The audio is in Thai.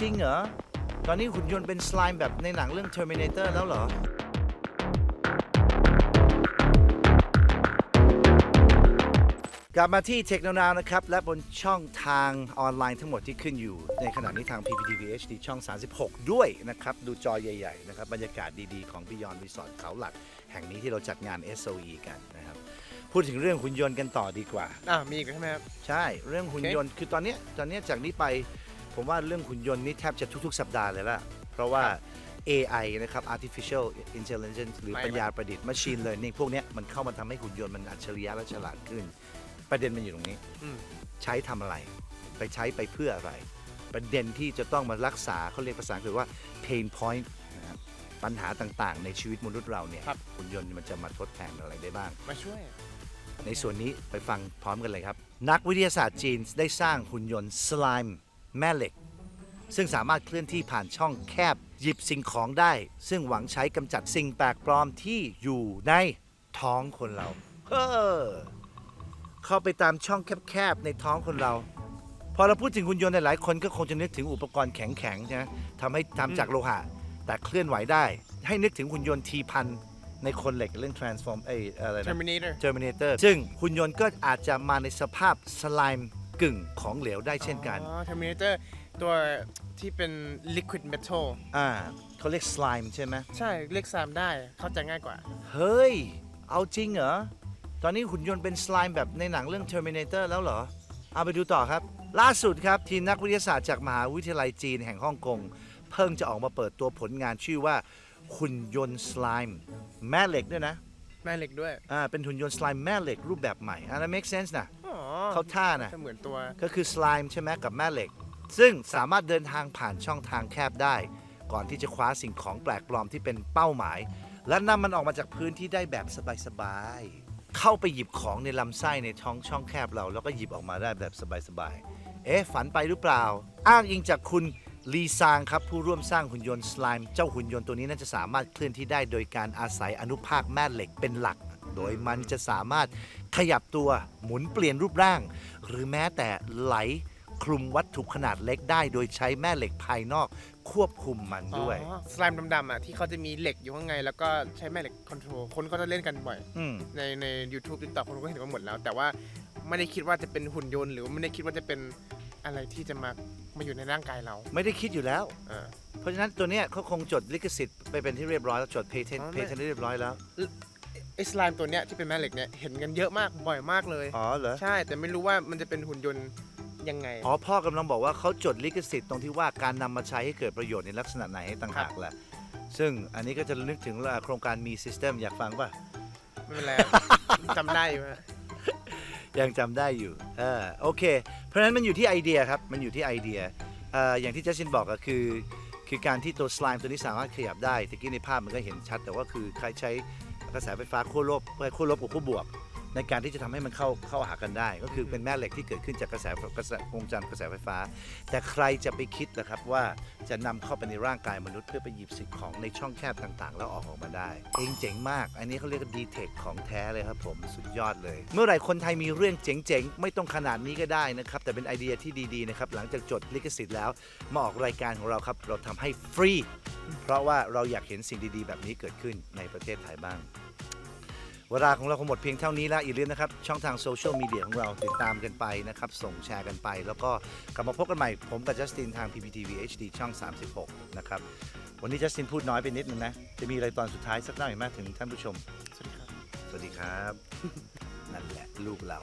จริงเหรอ ตอนนี้หุ่นยนต์เป็นสไลม์แบบในหนังเรื่อง Terminator แล้วเหรอ กลับมาที่เทคโนโลยีนะครับ และบนช่องทางออนไลน์ทั้งหมดที่ขึ้นอยู่ ในขณะนี้ทาง PPTV HD ช่อง 36 ด้วยนะครับ ดูจอใหญ่ ๆ นะครับ บรรยากาศดีๆ ของ Beyond Resort เขาหลัก แห่งนี้ที่เราจัดงาน SOE กันนะครับ พูดถึงเรื่องหุ่นยนต์กันต่อดีกว่า อ่ามีอีกใช่ไหมครับ ใช่ เรื่องหุ่นยนต์ คือตอนเนี้ยตอนเนี้ยจากนี้ไป ผมว่าเรื่องหุ่นยนต์นี่แทบจะทุกๆ สัปดาห์เลยละเพราะว่า AI นะครับ artificial intelligence หรือไม่ปัญญาประดิษฐ์ machine learning พวกเนี้ยมันเข้ามาทำให้หุ่นยนต์มันอัจฉริยะและฉลาดขึ้น ประเด็นมันอยู่ตรงนี้ อืม ใช้ทำอะไร ไปใช้ไปเพื่ออะไร ประเด็นที่จะต้องมารักษาเขาเรียกภาษาอังกฤษว่า pain point นะครับปัญหาต่างๆ ในชีวิตมนุษย์เราเนี่ยครับ หุ่นยนต์มันจะมาทดแทนอะไรได้บ้าง มาช่วย ในส่วนนี้ไปฟังพร้อมกันเลยครับ นักวิทยาศาสตร์จีนได้สร้างหุ่นยนต์สไลม์ แม่เหล็ก ซึ่งสามารถเคลื่อนที่ผ่านช่องแคบ หยิบสิ่งของได้ ซึ่งหวังใช้กำจัดสิ่งแปลกปลอมที่อยู่ในท้องคนเรา เฮ้อเข้าไปตามช่องแคบๆในท้องคนเรา พอเราพูดถึงหุ่นยนต์หลายๆคนก็คงจะนึกถึงอุปกรณ์แข็งๆใช่ไหมทำให้ทำจากโลหะ แต่เคลื่อนไหวได้ ให้นึกถึงหุ่นยนต์ทีพันในคนเหล็กเรื่อง transform เอ้ยอะไรนะ Terminator Terminator ซึ่งหุ่นยนต์ก็อาจจะมาในสภาพสไลม์ กึ่งของเหลวได้เช่นกันอ๋อ Terminator ตัวที่เป็น liquid metal อ่าเขาเรียกสไลม์ใช่ไหมใช่เรียกซามได้เข้าใจง่ายกว่า เฮ้ย เอาจริงเหรอ ตอนนี้หุ่นยนต์เป็นสไลม์แบบในหนังเรื่อง Terminator แล้วเหรอ เอาไปดูต่อครับ ล่าสุดครับ ทีมนักวิทยาศาสตร์จากมหาวิทยาลัยจีนแห่งฮ่องกง เพิ่งจะออกมาเปิดตัวผลงานชื่อว่า หุ่นยนต์สไลม์แม่เหล็กด้วยนะ แม่เหล็กด้วย อ่า เป็นหุ่นยนต์สไลม์แม่เหล็กรูปแบบใหม่อันนั้น make sense นะ อ๋อ เขาท่านะจะเหมือนตัว ก็คือสไลม์ใช่ไหมกับแม่เหล็ก ซึ่งสามารถเดินทางผ่านช่องทางแคบได้ ก่อนที่จะคว้าสิ่งของแปลกปลอมที่เป็นเป้าหมาย และนำมันออกมาจากพื้นที่ได้แบบสบายๆ เข้าไปหยิบของในลำไส้ในท้องช่องแคบเรา แล้วก็หยิบออกมาได้แบบสบายๆ เอ๊ะ ฝันไปหรือเปล่า อ้างอิงจากคุณลีซางครับผู้ร่วมสร้างหุ่นยนต์สไลม์เจ้าหุ่นยนต์ตัวนี้น่าจะสามารถเคลื่อนที่ได้โดยการอาศัยอนุภาคแม่เหล็กเป็นหลัก โดยมันจะสามารถขยับตัวหมุนเปลี่ยนรูปร่าง หรือแม้แต่ไหลคลุมวัตถุขนาดเล็กได้ โดยใช้แม่เหล็กภายนอกควบคุมมันด้วย อ๋อสไลม์ดำๆอะที่เขาจะมีเหล็กอยู่ข้างในแล้วก็ใช้แม่เหล็กคอนโทรลคนก็จะเล่นกันบ่อย อืม ในใน YouTube TikTok คนก็เห็นกันหมดแล้ว แต่ว่าไม่ได้คิดว่าจะเป็นหุ่นยนต์ หรือว่าไม่ได้คิดว่าจะเป็นอะไรที่จะมามาอยู่ในร่างกายเราไม่ได้คิดอยู่แล้ว เออ เพราะฉะนั้นตัวเนี้ยเขาคงจดลิขสิทธิ์ไปเป็นที่เรียบร้อยแล้วจดเพเทนอ๋อเพไม่ เทนเรียบร้อยแล้ว ไอ้สไลม์ตัวเนี้ยที่เป็นแม่เหล็กเนี่ยเห็นกันเยอะมากบ่อยมากเลย อ๋อเหรอ ใช่แต่ไม่รู้ว่ามันจะเป็นหุ่นยนต์ยังไง อ๋อพ่อกำลังบอกว่าเขาจดลิขสิทธิ์ตรงที่ว่าการนำมาใช้ให้เกิดประโยชน์ในลักษณะไหนให้ต่างหากแหละซึ่งอันนี้ก็จะนึกถึงโครงการมี System อยากฟังป่ะ ไม่เป็นไรจำได้อยู่ฮะยังจำได้อยู่เออโอเค เพราะฉะนั้นมันอยู่ที่ไอเดียครับ มันอยู่ที่ไอเดียเอ่ออย่างที่เจสซินบอกก็คือ คือการที่ตัวสไลม์ตัวนี้สามารถขยับได้ตะกี้ในภาพมันก็เห็นชัด แต่ว่าคือใครใช้ กระแสไฟฟ้าขั้วลบขั้วลบกับขั้วบวก ในการที่จะทำให้มันเข้าเข้าหากันได้ ก็คือเป็นแม่เหล็กที่เกิดขึ้นจากกระแสกระแสวงจรกระแสไฟฟ้า แต่ใครจะไปคิดนะครับว่าจะนำเข้าไปในร่างกายมนุษย์เพื่อไปหยิบสิ่งของในช่องแคบต่างๆ แล้วออกออกมาได้เองเจ๋งมาก อันนี้เขาเรียกว่าดีเทคของแท้เลยครับผมสุดยอดเลย เมื่อไหร่คนไทยมีเรื่องเจ๋งๆ ไม่ต้องขนาดนี้ก็ได้นะครับแต่เป็นไอเดียที่ดีๆนะครับหลังจากจดลิขสิทธิ์แล้วมาออกรายการของเราครับเราทำให้ฟรีเพราะว่าเราอยากเห็นสิ่งดีๆ แบบนี้เกิดขึ้นในประเทศไทยบ้าง เวลาของเราคงหมดเพียงเท่านี้แล้วอย่าลืมนะครับ ช่องทางโซเชียลมีเดียของเราติดตามกันไปนะครับ ส่งแชร์กันไป แล้วก็กลับมาพบกันใหม่ ผมกับจัสตินทาง PPTV HD ช่อง 36 นะครับ วันนี้จัสตินพูดน้อยไปนิดนึงนะ จะมีอะไรตอนสุดท้ายสักหน่อยไหมถึงท่านผู้ชม สวัสดีครับ สวัสดีครับ นั่นแหละลูกเรา